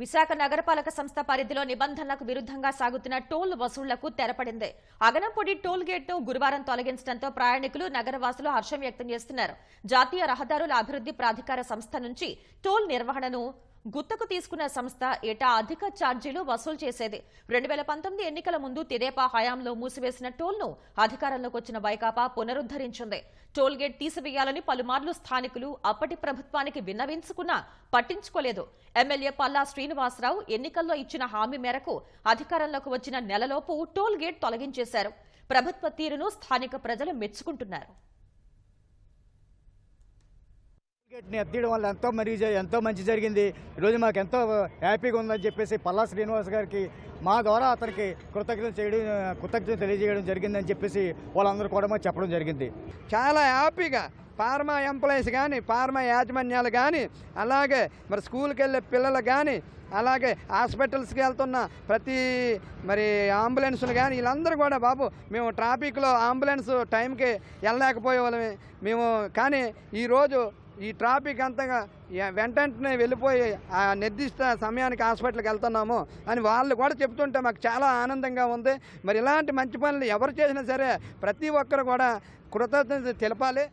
విశాఖ నగరపాలక సంస్థ పరిధిలో నిబంధనలకు విరుద్ధంగా సాగుతున్న టోల్ వసూళ్ళకు తెరపడింది. అగనంపొడి టోల్ గేట్ను గురువారం తొలగించడంతో ప్రయాణికులు నగరవాసులు హర్షం వ్యక్తం చేస్తున్నారు. జాతీయ రహదారుల అభివృద్ధి ప్రాధికార సంస్థ నుంచి టోల్ నిర్వహణను గుత్తకు తీసుకున్న సంస్థ ఏటా అధిక ఛార్జీలు వసూలు చేసేది. రెండు వేల పంతొమ్మిది ఎన్నికల ముందు తెదేపా హయాంలో మూసివేసిన టోల్ను అధికారంలోకి వచ్చిన వైకాపా పునరుద్ధరించింది. టోల్గేట్ తీసివేయాలని పలుమార్లు స్థానికులు అప్పటి ప్రభుత్వానికి విన్నవించుకున్నా పట్టించుకోలేదు. ఎమ్మెల్యే పల్లా శ్రీనివాసరావు ఎన్నికల్లో ఇచ్చిన హామీ మేరకు అధికారంలోకి వచ్చిన నెలలోపు టోల్గేట్ తొలగించేశారు. ప్రభుత్వ తీరును స్థానిక ప్రజలు మెచ్చుకుంటున్నారు. గేట్ని ఎత్తేయడం వల్ల ఎంతో మరి ఎంతో మంచి జరిగింది. ఈరోజు మాకు ఎంతో హ్యాపీగా ఉందని చెప్పేసి పల్లా శ్రీనివాస్ గారికి మా ద్వారా అతనికి కృతజ్ఞత చేయడం కృతజ్ఞత తెలియజేయడం జరిగిందని చెప్పేసి వాళ్ళందరూ కూడా మాకు చెప్పడం జరిగింది. చాలా హ్యాపీగా ఫార్మా ఎంప్లాయీస్ కానీ ఫార్మా యాజమాన్యాలు కానీ అలాగే మరి స్కూల్కి వెళ్ళే పిల్లలు కానీ అలాగే హాస్పిటల్స్కి వెళ్తున్న ప్రతి మరి అంబులెన్సులు కానీ వీళ్ళందరూ కూడా బాబు మేము ట్రాఫిక్లో అంబులెన్స్ టైంకి వెళ్ళలేకపోయే వాళ్ళమే మేము కానీ ఈరోజు ఈ ట్రాఫిక్ అంతగా వెంటనే వెళ్ళిపోయి ఆ నిర్దిష్ట సమయానికి హాస్పిటల్కి వెళ్తున్నాము అని వాళ్ళు కూడా చెప్తుంటే మాకు చాలా ఆనందంగా ఉంది. మరి ఇలాంటి మంచి పనులు ఎవరు చేసినా సరే ప్రతి ఒక్కరు కూడా కృతజ్ఞత తెలపాలి.